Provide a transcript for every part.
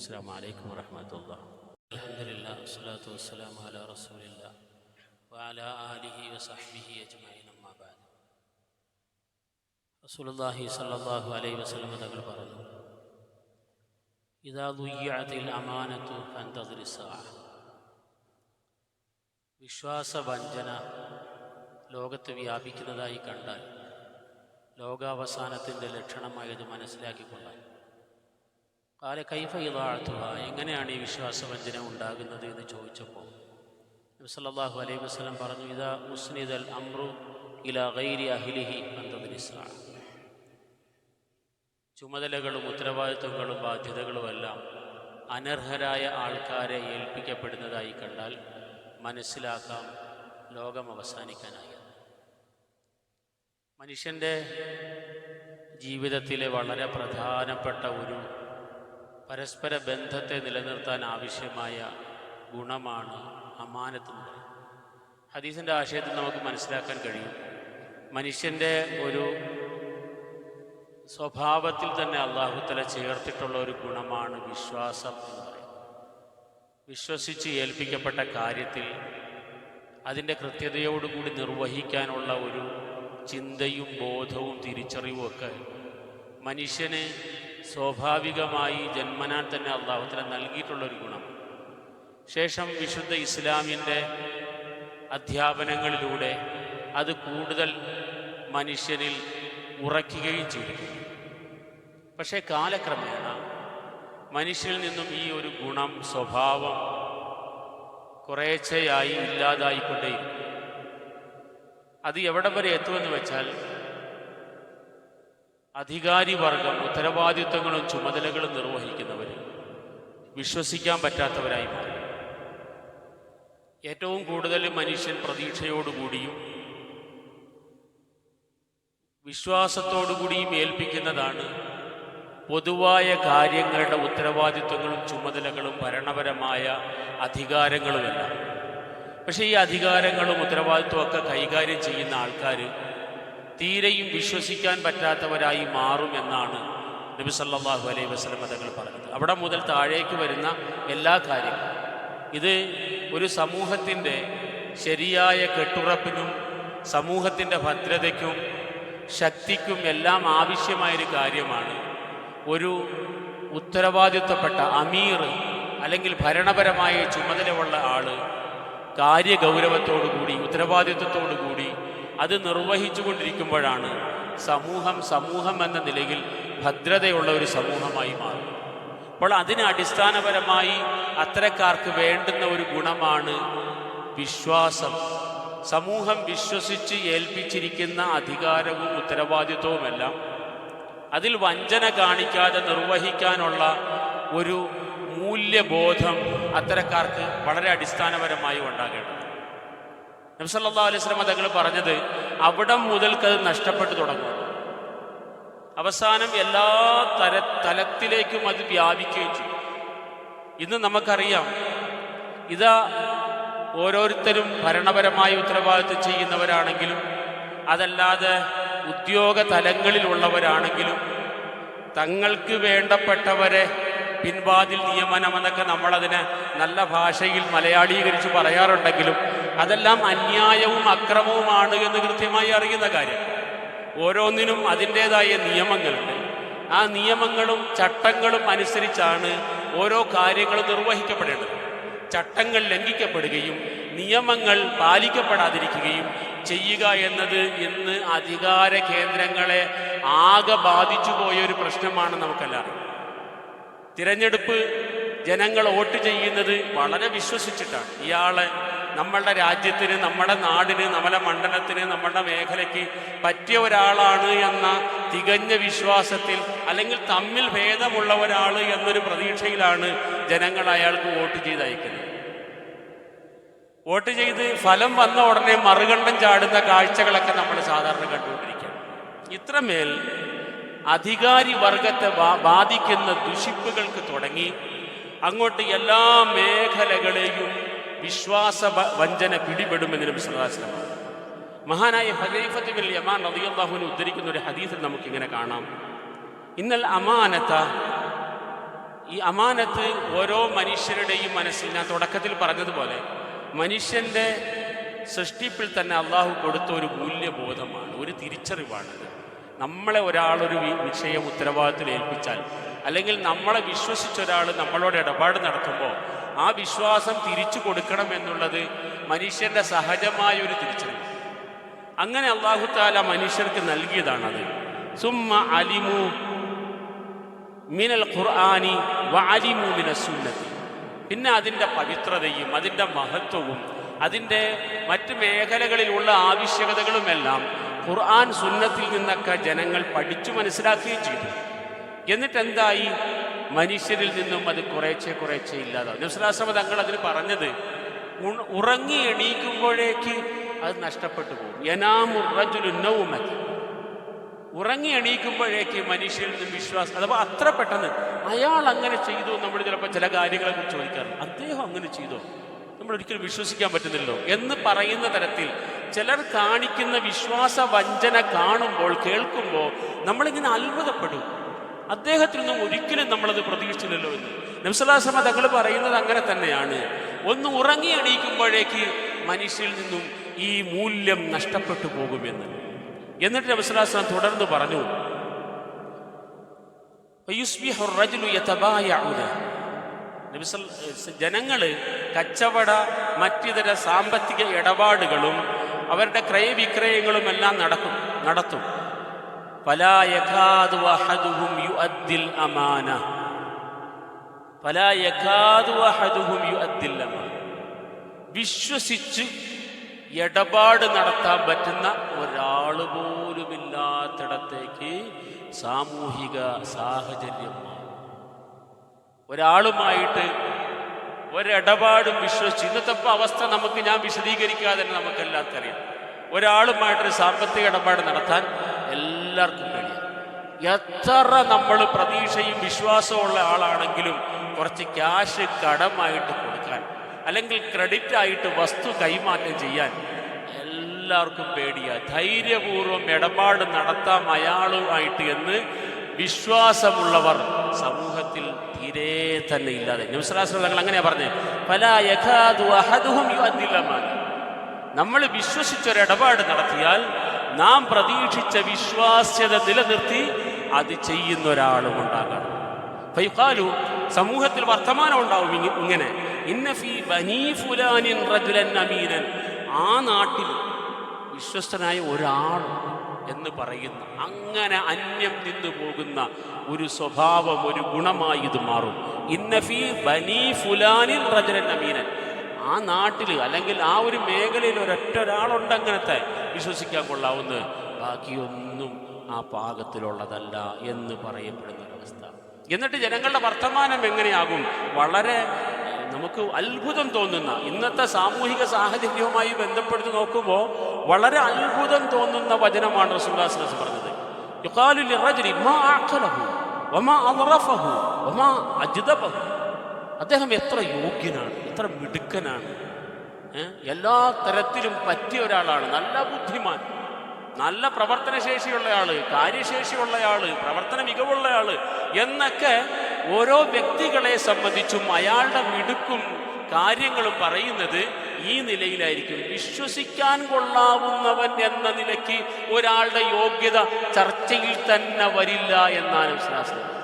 അസ്സാം വലൈക്കും വാഹമത്തല്ല അലഹദില്ല വസ്സലാത്തു വസ്സലാം അല റസൂലില്ല വാല ആലിഹി വസഹ്ബിഹി അജ്മൈൻ അമ്മാബാദ് റസൂലുല്ലാഹി സല്ലല്ലാഹു അലൈഹി വസല്ലം തങ്ങൾ പറഞ്ഞു ഇദാ ദുയ്യഅത്തിൽ അമാനത്തു ഫന്തദ്രിസ വിശ്വാസവഞ്ചന ലോകത്ത് വ്യാപിക്കുന്നതായി കണ്ടാൽ ലോകാവസാനത്തിന്റെ ലക്ഷണമായി അത് കാല കൈഫ ഇതാഴ്ത്തുക എങ്ങനെയാണ് ഈ വിശ്വാസവഞ്ചന ഉണ്ടാകുന്നത് എന്ന് ചോദിച്ചപ്പോൾ നബ്സല്ലാഹു അലൈഹി വസ്ലം പറഞ്ഞു ഇതാ മുസ്നിദൽ അമ്രു ഇല ഗൈരി അഹിലിഹി അന്തദിനിസ്ലാം ചുമതലകളും ഉത്തരവാദിത്വങ്ങളും ബാധ്യതകളുമെല്ലാം അനർഹരായ ആൾക്കാരെ ഏൽപ്പിക്കപ്പെടുന്നതായി കണ്ടാൽ മനസ്സിലാക്കാം ലോകം അവസാനിക്കാനായി. മനുഷ്യന്റെ ജീവിതത്തിലെ വളരെ പ്രധാനപ്പെട്ട ഒരു പരസ്പര ബന്ധത്തെ നിലനിർത്താൻ ആവശ്യമായ ഗുണമാണ് അമാനത്ത് ഹദീസിന്റെ ആശയത്തിൽ നമുക്ക് മനസ്സിലാക്കാൻ കഴിയും. മനുഷ്യന്റെ ഒരു സ്വഭാവത്തിൽ തന്നെ അള്ളാഹുത്തല ചേർത്തിട്ടുള്ള ഒരു ഗുണമാണ് വിശ്വാസം എന്ന് പറയുന്നത്. വിശ്വസിച്ച് ഏൽപ്പിക്കപ്പെട്ട കാര്യത്തിൽ അതിന്റെ കൃത്യതയോടുകൂടി നിർവഹിക്കാനുള്ള ഒരു ചിന്തയും ബോധവും തിരിച്ചറിവും ഒക്കെ മനുഷ്യന് സ്വാഭാവികമായി ജന്മനാൽ തന്നെ അള്ളാഹുത്തിന് നൽകിയിട്ടുള്ളൊരു ഗുണം. ശേഷം വിശുദ്ധ ഇസ്ലാമിന്റെ അധ്യാപനങ്ങളിലൂടെ അത് കൂടുതൽ മനുഷ്യനിൽ ഉറയ്ക്കുകയും ചെയ്തു. പക്ഷേ കാലക്രമേണ മനുഷ്യനിൽ നിന്നും ഈ ഒരു ഗുണം സ്വഭാവം കുറേശ്ശയായി ഇല്ലാതായിക്കൊണ്ടേയിരിക്കും അത് എവിടെ വരെ എത്തുമെന്ന് വെച്ചാൽ അധികാരി വർഗം ഉത്തരവാദിത്വങ്ങളും ചുമതലകളും നിർവഹിക്കുന്നവർ വിശ്വസിക്കാൻ പറ്റാത്തവരായി മാറി. ഏറ്റവും കൂടുതൽ മനുഷ്യൻ പ്രതീക്ഷയോടുകൂടിയും വിശ്വാസത്തോടുകൂടിയും ഏൽപ്പിക്കുന്നതാണ് പൊതുവായ കാര്യങ്ങളുടെ ഉത്തരവാദിത്വങ്ങളും ചുമതലകളും ഭരണപരമായ അധികാരങ്ങളുമെല്ലാം. പക്ഷേ ഈ അധികാരങ്ങളും ഉത്തരവാദിത്വമൊക്കെ കൈകാര്യം ചെയ്യുന്ന ആൾക്കാർ തീരെയും വിശ്വസിക്കാൻ പറ്റാത്തവരായി മാറും എന്നാണ് നബി സല്ലാഹു അലൈഹി വസല്ലം തങ്ങൾ പറഞ്ഞത്. അവിടെ മുതൽ താഴേക്ക് വരുന്ന എല്ലാ കാര്യങ്ങളും. ഇത് ഒരു സമൂഹത്തിന്റെ ശരിയായ കെട്ടുറപ്പിനും സമൂഹത്തിന്റെ ഭദ്രതയ്ക്കും ശക്തിക്കും എല്ലാം ആവശ്യമായൊരു കാര്യമാണ്. ഒരു ഉത്തരവാദിത്വപ്പെട്ട അമീർ അല്ലെങ്കിൽ ഭരണപരമായ ചുമതലയുള്ള ആൾ കാര്യഗൗരവത്തോടു കൂടി ഉത്തരവാദിത്വത്തോടു ഉത്തരവാദിത്വത്തോടുകൂടി അത് നിർവഹിച്ചു കൊണ്ടിരിക്കുമ്പോഴാണ് സമൂഹം സമൂഹം എന്ന നിലയിൽ ഭദ്രതയുള്ള ഒരു സമൂഹമായി മാറും അപ്പോൾ അതിന് അടിസ്ഥാനപരമായി അത്തരക്കാർക്ക് വേണ്ടുന്ന ഒരു ഗുണമാണ് വിശ്വാസം. സമൂഹം വിശ്വസിച്ച് ഏൽപ്പിച്ചിരിക്കുന്ന അധികാരവും ഉത്തരവാദിത്വവുമെല്ലാം അതിൽ വഞ്ചന കാണിക്കാതെ നിർവഹിക്കാനുള്ള ഒരു മൂല്യബോധം അത്തരക്കാർക്ക് വളരെ അടിസ്ഥാനപരമായി ഉണ്ടാകേണ്ടത് നബ്സല്ലാ അലൈഹി തങ്ങൾ പറഞ്ഞത് അവിടെ മുതൽക്ക് അത് നഷ്ടപ്പെട്ടു തുടങ്ങും. അവസാനം എല്ലാ തര തലത്തിലേക്കും അത് വ്യാപിക്കുകയും ചെയ്യും. ഇന്ന് നമുക്കറിയാം ഇതാ ഓരോരുത്തരും ഭരണപരമായ ഉത്തരവാദിത്വം ചെയ്യുന്നവരാണെങ്കിലും അതല്ലാതെ ഉദ്യോഗ തലങ്ങളിലുള്ളവരാണെങ്കിലും തങ്ങൾക്ക് വേണ്ടപ്പെട്ടവരെ പിൻവാതിൽ നിയമനമെന്നൊക്കെ നമ്മളതിനെ നല്ല ഭാഷയിൽ മലയാളീകരിച്ച് പറയാറുണ്ടെങ്കിലും അതെല്ലാം അന്യായവും അക്രമവുമാണ് എന്ന് കൃത്യമായി അറിയുന്ന കാര്യം. ഓരോന്നിനും അതിന്റെതായ നിയമങ്ങളുണ്ട്. ആ നിയമങ്ങളും ചട്ടങ്ങളും അനുസരിച്ചാണ് ഓരോ കാര്യങ്ങളും നിർവഹിക്കപ്പെടേണ്ടത്. ചട്ടങ്ങൾ ലംഘിക്കപ്പെടുകയും നിയമങ്ങൾ പാലിക്കപ്പെടാതിരിക്കുകയും ചെയ്യുക എന്നത് ഇന്ന് അധികാര കേന്ദ്രങ്ങളെ ആകെ ബാധിച്ചു പോയ ഒരു പ്രശ്നമാണ് നമുക്കെല്ലാവരും തിരഞ്ഞെടുപ്പ് ജനങ്ങൾ വോട്ട് ചെയ്യുന്നത് വളരെ വിശ്വസിച്ചിട്ടാണ്. ഇയാളെ നമ്മളുടെ രാജ്യത്തിന് നമ്മുടെ നാടിന് നമ്മുടെ മണ്ഡലത്തിന് നമ്മുടെ മേഖലയ്ക്ക് പറ്റിയ ഒരാളാണ് എന്ന തികഞ്ഞ വിശ്വാസത്തിൽ അല്ലെങ്കിൽ തമ്മിൽ ഭേദമുള്ള ഒരാൾ എന്നൊരു പ്രതീക്ഷയിലാണ് ജനങ്ങൾ അയാൾക്ക് വോട്ട് ചെയ്ത് അയക്കുന്നത് വോട്ട് ചെയ്ത് ഫലം വന്ന ഉടനെ മറുകണ്ഠം ചാടുന്ന കാഴ്ചകളൊക്കെ നമ്മൾ സാധാരണ കണ്ടുകൊണ്ടിരിക്കുകയാണ്. ഇത്രമേൽ അധികാരി വർഗത്തെ ബാധിക്കുന്ന ദുഷിപ്പുകൾക്ക് തുടങ്ങി അങ്ങോട്ട് എല്ലാ മേഖലകളെയും വിശ്വാസ വഞ്ചന പിടിപെടുമെന്ന് നബി വസല്ലം മഹാനായ ഹദീഫത്ത് ബിൽ യമാൻ റളിയല്ലാഹുവിന് ഉദ്ധരിക്കുന്ന ഒരു ഹദീസിൽ നമുക്കിങ്ങനെ കാണാം. ഇന്നൽ അമാനത്ത ഈ അമാനത്ത് ഓരോ മനുഷ്യരുടെയും മനസ്സിൽ ഞാൻ തുടക്കത്തിൽ പറഞ്ഞതുപോലെ മനുഷ്യന്റെ സൃഷ്ടിപ്പിൽ തന്നെ അള്ളാഹു കൊടുത്ത ഒരു മൂല്യബോധമാണ് ഒരു തിരിച്ചറിവാണ്. നമ്മളെ ഒരാളൊരു വിഷയം ഉത്തരവാദിത്തത്തിൽ ഏൽപ്പിച്ചാൽ അല്ലെങ്കിൽ നമ്മളെ വിശ്വസിച്ച ഒരാൾ നമ്മളോട് ഇടപാട് നടത്തുമ്പോൾ ആ വിശ്വാസം തിരിച്ചു കൊടുക്കണം എന്നുള്ളത് മനുഷ്യന്റെ സഹജമായ ഒരു തിരിച്ചറിവ്. അങ്ങനെ അള്ളാഹു താല മനുഷ്യർക്ക് നൽകിയതാണത്. സുമ്മ അലിമു മിനൽ ഖുർആാനി വാലിമു മിനൽ സുന്നത്തി. പിന്നെ അതിന്റെ പവിത്രതയും അതിന്റെ മഹത്വവും അതിന്റെ മറ്റ് മേഖലകളിലുള്ള ആവശ്യകതകളുമെല്ലാം ഖുർആൻ സുന്നത്തിൽ നിന്നൊക്കെ ജനങ്ങൾ പഠിച്ചു മനസ്സിലാക്കുകയും ചെയ്തു. എന്നിട്ട് എന്തായി മനുഷ്യരിൽ നിന്നും അത് കുറേച്ചെ കുറേച്ചെ ഇല്ലാതാവും. നബ്സലാസ്ലമ തങ്ങൾ അതിന് പറഞ്ഞത് ഉറങ്ങി എണീക്കുമ്പോഴേക്ക് അത് നഷ്ടപ്പെട്ടു പോകും. യനാമുറജുലുന്നവുമതി ഉറങ്ങി എണീക്കുമ്പോഴേക്ക് മനുഷ്യരിൽ നിന്ന് വിശ്വാസം അഥവാ അത്ര പെട്ടെന്ന് അയാൾ അങ്ങനെ ചെയ്തു നമ്മൾ ചിലപ്പോൾ ചില കാര്യങ്ങളെ കുറിച്ച് ചോദിക്കാറുണ്ട്. അദ്ദേഹം അങ്ങനെ ചെയ്തോ? നമ്മൾ ഒരിക്കലും വിശ്വസിക്കാൻ പറ്റുന്നില്ലല്ലോ. എന്ന് പറയുന്ന തരത്തിൽ ചിലർ കാണിക്കുന്ന വിശ്വാസ വഞ്ചന കാണുമ്പോൾ കേൾക്കുമ്പോൾ നമ്മളിങ്ങനെ അത്ഭുതപ്പെടും. അദ്ദേഹത്തിൽ നിന്നും ഒരിക്കലും നമ്മളത് പ്രതീക്ഷിച്ചില്ലല്ലോ എന്ന്. നബ്സലാസമ തങ്ങൾ പറയുന്നത് അങ്ങനെ തന്നെയാണ്. ഒന്ന് ഉറങ്ങി എണീക്കുമ്പോഴേക്ക് മനുഷ്യരിൽ നിന്നും ഈ മൂല്യം നഷ്ടപ്പെട്ടു പോകുമെന്ന് എന്നിട്ട് നബ്സലാസന തുടർന്ന് പറഞ്ഞു ജനങ്ങൾ കച്ചവട മറ്റിതര സാമ്പത്തിക ഇടപാടുകളും അവരുടെ ക്രയവിക്രയങ്ങളുമെല്ലാം നടക്കും നടത്തും. അമാന വിശ്വസിച്ച് ഇടപാട് നടത്താൻ പറ്റുന്ന ഒരാൾ പോലുമില്ലാത്തിടത്തേക്ക് സാമൂഹിക സാഹചര്യം ഒരാളുമായിട്ട് ഒരിടപാടും വിശ്വസിച്ച് ഇന്നത്തെ അവസ്ഥ നമുക്ക് ഞാൻ വിശദീകരിക്കാതെ തന്നെ നമുക്കെല്ലാം അറിയാം ഒരാളുമായിട്ടൊരു സാമ്പത്തിക ഇടപാട് നടത്താൻ എല്ലാവർക്കും കഴിയും എത്ര നമ്മൾ പ്രതീക്ഷയും വിശ്വാസവും ഉള്ള ആളാണെങ്കിലും കുറച്ച് ക്യാഷ് കടമായിട്ട് കൊടുക്കാൻ അല്ലെങ്കിൽ ക്രെഡിറ്റ് ആയിട്ട് വസ്തു കൈമാറ്റം ചെയ്യാൻ എല്ലാവർക്കും പേടിയാ. ധൈര്യപൂർവം ഇടപാട് നടത്താം അയാളുമായിട്ട് എന്ന് വിശ്വാസമുള്ളവർ സമൂഹത്തിൽ തീരെ തന്നെ ഇല്ലാതെ. ന്യൂസ്ലാസ് തങ്ങൾ അങ്ങനെയാ പറഞ്ഞത് പല യഥാതു അഹദുഹും നമ്മൾ വിശ്വസിച്ചൊരിടപാട് നടത്തിയാൽ നാം പ്രതീക്ഷിച്ച വിശ്വാസ്യത നിലനിർത്തി അത് ചെയ്യുന്ന ഒരാളും ഉണ്ടാകണം. ഫൈഖാലു സമൂഹത്തിൽ വർത്തമാനം ഉണ്ടാവും ഇങ്ങനെ. ബനീ റജുലൻ അമീനൻ. ആ നാട്ടിൽ വിശ്വസ്തനായ ഒരാൾ എന്ന് പറയുന്ന അങ്ങനെ അന്യം നിന്നു പോകുന്ന ഒരു സ്വഭാവം ഒരു ഗുണമായി ഇത് മാറും. ഇന്നഫി ബനീ ഫുലാനിൻ റജുലൻ അമീനൻ. ആ നാട്ടിൽ അല്ലെങ്കിൽ ആ ഒരു മേഖലയിൽ ഒരൊറ്റ ഒരാളുണ്ട് അങ്ങനത്തെ വിശ്വസിക്കാൻ കൊള്ളാവുന്ന ബാക്കിയൊന്നും ആ പാകത്തിലുള്ളതല്ല എന്ന് പറയപ്പെടുന്ന അവസ്ഥ. എന്നിട്ട് ജനങ്ങളുടെ വർത്തമാനം എങ്ങനെയാകും? വളരെ നമുക്ക് അത്ഭുതം തോന്നുന്ന ഇന്നത്തെ സാമൂഹിക സാഹചര്യവുമായി ബന്ധപ്പെടുത്തി നോക്കുമ്പോൾ വളരെ അത്ഭുതം തോന്നുന്ന വചനമാണ് റസൂല്ലാസ് പറഞ്ഞത്. യുഖാലു ലിറജുലി മാ അഖലഹു വമാ അദ്റഫഹു വമാ അജ്ദബഹു. അദ്ദേഹം എത്ര യോഗ്യനാണ് എത്ര മിടുക്കനാണ്. എല്ലാ തരത്തിലും പറ്റിയ ഒരാളാണ് നല്ല ബുദ്ധിമാൻ നല്ല പ്രവർത്തനശേഷിയുള്ള ആൾ കാര്യശേഷിയുള്ള ആൾ പ്രവർത്തന മികവുള്ള ആൾ എന്നൊക്കെ ഓരോ വ്യക്തികളെ സംബന്ധിച്ചും അയാളുടെ മിടുക്കും കാര്യങ്ങളും പറയുന്നത് ഈ നിലയിലായിരിക്കും. വിശ്വസിക്കാൻ കൊള്ളാവുന്നവൻ എന്ന നിലയ്ക്ക് ഒരാളുടെ യോഗ്യത ചർച്ചയിൽ തന്നെ വരില്ല എന്നാണ് ശാസ്ത്രം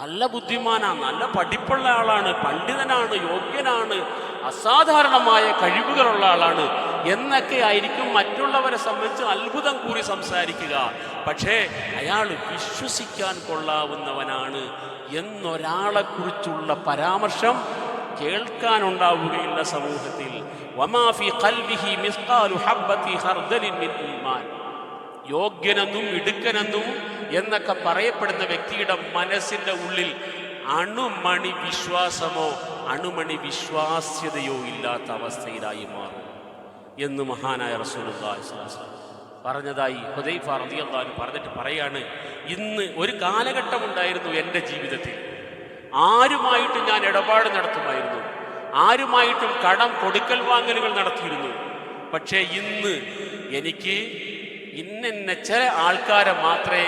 നല്ല ബുദ്ധിമാനാണ് നല്ല പഠിപ്പുള്ള ആളാണ് പണ്ഡിതനാണ് യോഗ്യനാണ് അസാധാരണമായ കഴിവുകളുള്ള ആളാണ് എന്നൊക്കെ ആയിരിക്കും മറ്റുള്ളവരെ സംബന്ധിച്ച് അത്ഭുതം കൂടി സംസാരിക്കുക. പക്ഷേ അയാൾ വിശ്വസിക്കാൻ കൊള്ളാവുന്നവനാണ് എന്നൊരാളെ കുറിച്ചുള്ള പരാമർശം കേൾക്കാനുണ്ടാവുകയില്ല സമൂഹത്തിൽ. വമാഫി ഖൽബിഹി മിസ്കാലു ഹബ്ബത്തി ഖർദലിൻ മിൻ ഈമാൻ. യോഗ്യനെന്നും ഇടുക്കനെന്നും എന്നൊക്കെ പറയപ്പെടുന്ന വ്യക്തിയുടെ മനസ്സിന്റെ ഉള്ളിൽ അണുമണി വിശ്വാസമോ അണുമണി വിശ്വാസ്യതയോ ഇല്ലാത്ത അവസ്ഥയിലായി മാറും എന്ന് മഹാനായ റസൂലുള്ളാഹി പറഞ്ഞതായി ഹുദൈഫ റളിയല്ലാഹു പറഞ്ഞിട്ട് പറയാണ് ഇന്ന് ഒരു കാലഘട്ടം ഉണ്ടായിരുന്നു എന്റെ ജീവിതത്തിൽ. ആരുമായിട്ടും ഞാൻ ഇടപാട് നടത്തുമായിരുന്നു. ആരുമായിട്ടും കടം കൊടുക്കൽ വാങ്ങലുകൾ നടത്തിയിരുന്നു. പക്ഷേ ഇന്ന് എനിക്ക് ഇന്നെന്ന ചില ആൾക്കാരെ മാത്രമേ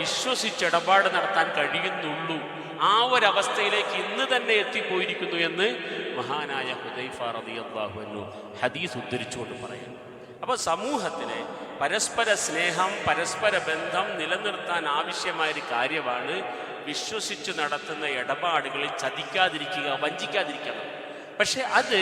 വിശ്വസിച്ച് ഇടപാട് നടത്താൻ കഴിയുന്നുള്ളൂ. ആ ഒരവസ്ഥയിലേക്ക് ഇന്ന് തന്നെ എത്തിപ്പോയിരിക്കുന്നു എന്ന് മഹാനായ ഹുദൈഫ റളിയല്ലാഹു അൻഹു ഹദീസ് ഉദ്ധരിച്ചുകൊണ്ട് പറയുന്നു. അപ്പോൾ സമൂഹത്തിന് പരസ്പര സ്നേഹം പരസ്പര ബന്ധം നിലനിർത്താൻ ആവശ്യമായ ഒരു കാര്യമാണ് വിശ്വസിച്ച് നടത്തുന്ന ഇടപാടുകളിൽ ചതിക്കാതിരിക്കുക വഞ്ചിക്കാതിരിക്കണം പക്ഷെ അത്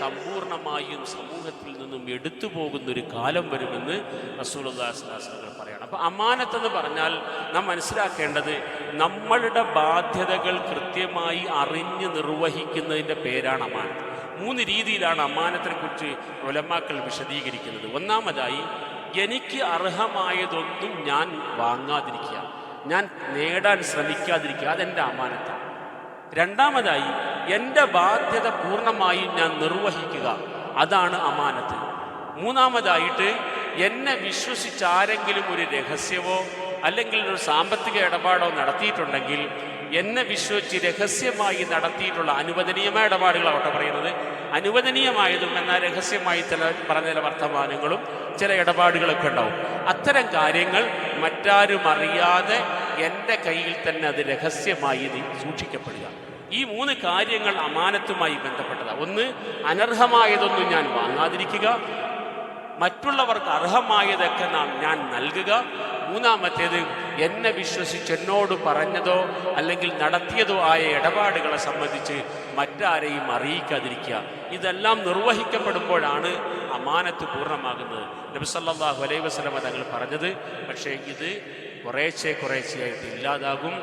സമ്പൂർണമായും സമൂഹത്തിൽ നിന്നും എടുത്തു പോകുന്ന ഒരു കാലം വരുമെന്ന് റസൂലുള്ളാഹിസ്ലാസ്ലങ്ങൾ പറയണം. അപ്പോൾ അമാനത്തെന്ന് പറഞ്ഞാൽ നാം മനസ്സിലാക്കേണ്ടത് നമ്മളുടെ ബാധ്യതകൾ കൃത്യമായി അറിഞ്ഞ് നിർവഹിക്കുന്നതിന്റെ പേരാണ് അമാനത്ത്. മൂന്ന് രീതിയിലാണ് അമാനത്തിനെക്കുറിച്ച് ഒലമാക്കൾ വിശദീകരിക്കുന്നത്. ഒന്നാമതായി എനിക്ക് അർഹമായതൊന്നും ഞാൻ വാങ്ങാതിരിക്കുക. ഞാൻ നേടാൻ ശ്രമിക്കാതിരിക്കുക. അതെന്റെ അമാനത്താണ്. രണ്ടാമതായി എന്റെ ബാധ്യത പൂർണമായും ഞാൻ നിർവഹിക്കുക. അതാണ് അമാനത്ത്. മൂന്നാമതായിട്ട് എന്നെ വിശ്വസിച്ച് ആരെങ്കിലും ഒരു രഹസ്യമോ അല്ലെങ്കിൽ ഒരു സാമ്പത്തിക ഇടപാടോ നടത്തിയിട്ടുണ്ടെങ്കിൽ എന്നെ വിശ്വസിച്ച് രഹസ്യമായി നടത്തിയിട്ടുള്ള അനുവദനീയമായ ഇടപാടുകളാവട്ടെ പറയുന്നത്. അനുവദനീയമായതും എന്നാൽ രഹസ്യമായി ചില പറഞ്ഞ ചില വർത്തമാനങ്ങളും ചില ഇടപാടുകളൊക്കെ ഉണ്ടാവും. അത്തരം കാര്യങ്ങൾ മറ്റാരും അറിയാതെ എന്റെ കയ്യിൽ തന്നെ അത് രഹസ്യമായി ഇത് സൂക്ഷിക്കപ്പെടുക ഈ മൂന്ന് കാര്യങ്ങൾ അമാനത്തുമായി ബന്ധപ്പെട്ടതാണ് ഒന്ന് അനർഹമായതൊന്നും ഞാൻ വാങ്ങാതിരിക്കുക. മറ്റുള്ളവർക്ക് അർഹമായതൊക്കെ നാം ഞാൻ നൽകുക. മൂന്നാമത്തേത് എന്നെ വിശ്വസിച്ച് എന്നോട് പറഞ്ഞതോ അല്ലെങ്കിൽ നടത്തിയതോ ആയ ഇടപാടുകളെ സംബന്ധിച്ച് മറ്റാരെയും അറിയിക്കാതിരിക്കുക. ഇതെല്ലാം നിർവഹിക്കപ്പെടുമ്പോഴാണ് അമാനത്ത് പൂർണമാകുന്നത്. നബി സല്ലല്ലാഹു അലൈഹി വസല്ലമ തങ്ങൾ പറഞ്ഞത്. പക്ഷേ ഇത് കുറേശ്ശെ കുറേശ്ശെയായിട്ട് ഇല്ലാതാകും.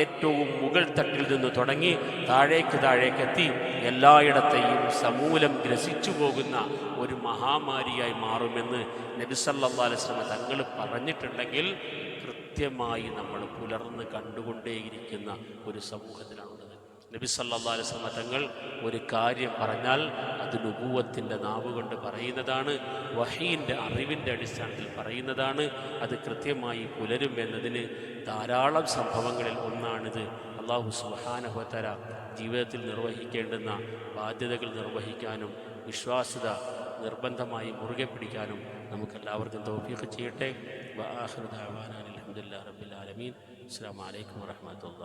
ഏറ്റവും മുകൾ തട്ടിൽ നിന്ന് തുടങ്ങി താഴേക്ക് താഴേക്കെത്തി എല്ലായിടത്തെയും സമൂലം ഗ്രസിച്ചു പോകുന്ന ഒരു മഹാമാരിയായി മാറുമെന്ന് നബിസല്ലാ അലൈസ്ലമ തങ്ങൾ പറഞ്ഞിട്ടുണ്ടെങ്കിൽ കൃത്യമായി നമ്മൾ പുലർന്ന് കണ്ടുകൊണ്ടേയിരിക്കുന്ന ഒരു സമൂഹത്തിലാണുള്ളത് നബി സല്ലാ അലൈഹി തങ്ങൾ ഒരു കാര്യം പറഞ്ഞാൽ അത് നുപൂവത്തിന്റെ നാവ് കൊണ്ട് പറയുന്നതാണ് വഹീന്റെ അറിവിന്റെ അടിസ്ഥാനത്തിൽ പറയുന്നതാണ് അത് കൃത്യമായി പുലരും എന്നതിന് ധാരാളം സംഭവങ്ങളിൽ ഒന്നാണിത്. അള്ളാഹു സുഹാനഹോത്തര ജീവിതത്തിൽ നിർവഹിക്കേണ്ടുന്ന ബാധ്യതകൾ നിർവഹിക്കാനും വിശ്വാസ്യത നിർബന്ധമായി മുറുകെ പിടിക്കാനും നമുക്കെല്ലാവർക്കും തൗഫീഖ് ചെയ്യട്ടെ. അലഹമുല്ലാ റബ്ബിൽ ആലമീൻ. അസ്സാം വലൈക്കും വാഹമത്തുള്ള